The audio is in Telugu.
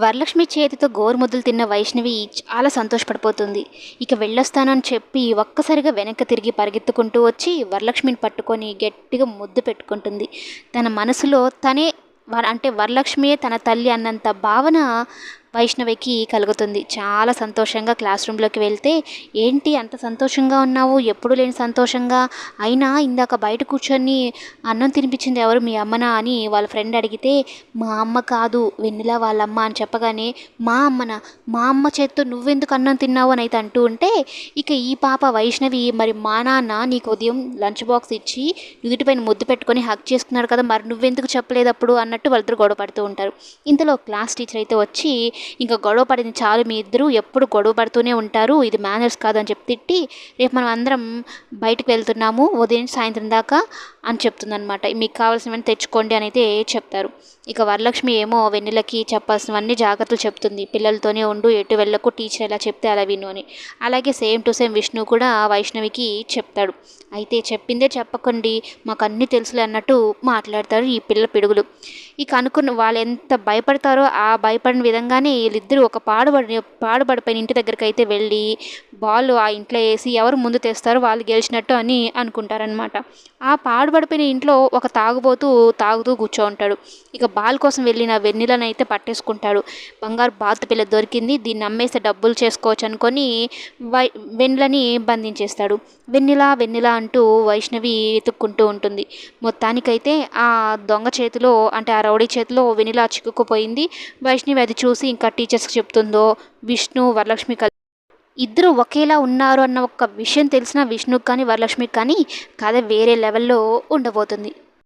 వరలక్ష్మి చేతితో గోరుముద్దులు తిన్న వైష్ణవి చాలా సంతోషపడిపోతుంది. ఇక వెళ్ళొస్తానని చెప్పి ఒక్కసారిగా వెనక్కి తిరిగి పరిగెత్తుకుంటూ వచ్చి వరలక్ష్మిని పట్టుకొని గట్టిగా ముద్దు పెట్టుకుంటుంది. తన మనసులో తనే అంటే వరలక్ష్మియే తన తల్లి అన్నంత భావన వైష్ణవికి కలుగుతుంది. చాలా సంతోషంగా క్లాస్ రూమ్లోకి వెళ్తే ఏంటి అంత సంతోషంగా ఉన్నావు? ఎప్పుడు లేని సంతోషంగా? అయినా ఇందాక బయట కూర్చొని అన్నం తినిపించింది ఎవరు? మీ అమ్మనా? అని వాళ్ళ ఫ్రెండ్ అడిగితే మా అమ్మ కాదు వెన్నెల వాళ్ళమ్మ అని చెప్పగానే మా అమ్మన? మా అమ్మ చేత్తో నువ్వెందుకు అన్నం తిన్నావు? అని అయితే అంటూ ఉంటే ఇక ఈ పాప వైష్ణవి మరి మా నాన్న నీకు ఉదయం లంచ్ బాక్స్ ఇచ్చి నుదుటిపైన ముద్దు పెట్టుకొని హక్ చేసుకున్నాడు కదా మరి నువ్వెందుకు చెప్పలేదు అప్పుడు? అన్నట్టు వాళ్ళిద్దరు గొడవ పడుతూ ఉంటారు. ఇంతలో క్లాస్ టీచర్ అయితే వచ్చి ఇంకా గొడవ పడింది చాలు మీ ఇద్దరు ఎప్పుడు గొడవ పడుతూనే ఉంటారు. ఇది మేనర్స్ కాదని చెప్పి తిట్టి రేపు మనం అందరం బయటకు వెళ్తున్నాము ఉదయం సాయంత్రం దాకా అని చెప్తుందనమాట మీకు కావాల్సినవన్నీ తెచ్చుకోండి అని అయితే చెప్తారు. ఇక వరలక్ష్మి ఏమో వెన్నెలకి చెప్పాల్సినవన్నీ జాగ్రత్తలు చెప్తుంది. పిల్లలతోనే ఉండు ఎటు వెళ్ళకు టీచర్ ఎలా చెప్తే అలా విను అని. అలాగే సేమ్ టు సేమ్ విష్ణు కూడా వైష్ణవికి చెప్తాడు. అయితే చెప్పిందే చెప్పకండి మాకు అన్నీ తెలుసులే అన్నట్టు మాట్లాడతారు ఈ పిల్లల పిడుగులు. ఇక అనుకున్న వాళ్ళు ఎంత భయపడతారో ఆ భయపడిన విధంగానే వీళ్ళిద్దరూ ఒక పాడుబడి పాడుబడిపోయిన ఇంటి దగ్గరికి అయితే వెళ్ళి బాల్ ఆ ఇంట్లో వేసి ఎవరు ముందు తెస్తారో వాళ్ళు గెలిచినట్టు అని అనుకుంటారనమాట ఆ పాడుబడిపోయిన ఇంట్లో ఒక తాగుబోతూ తాగుతూ కూర్చో ఉంటాడు ఇక బాల్ కోసం వెళ్ళిన వెన్నెలను అయితే పట్టేసుకుంటాడు. బంగారు బాతు పిల్ల దొరికింది దీన్ని అమ్మేస్తే డబ్బులు చేసుకోవచ్చు అనుకొని వై వెన్నెలని బంధించేస్తాడు. వెన్నెల వెన్నెల అంటూ వైష్ణవి వెతుక్కుంటూ ఉంటుంది. మొత్తానికైతే ఆ దొంగ చేతిలో అంటే ఆ రౌడీ చేతిలో వెన్నెల చిక్కుకుపోయింది. వైష్ణవి అది చూసి ఇంకా టీచర్స్కి చెప్తుందో విష్ణు వరలక్ష్మి కల్ ఇద్దరు ఒకేలా ఉన్నారు అన్న ఒక విషయం తెలిసిన విష్ణుకి కానీ వరలక్ష్మికి కానీ కథ వేరే లెవెల్లో ఉండబోతుంది.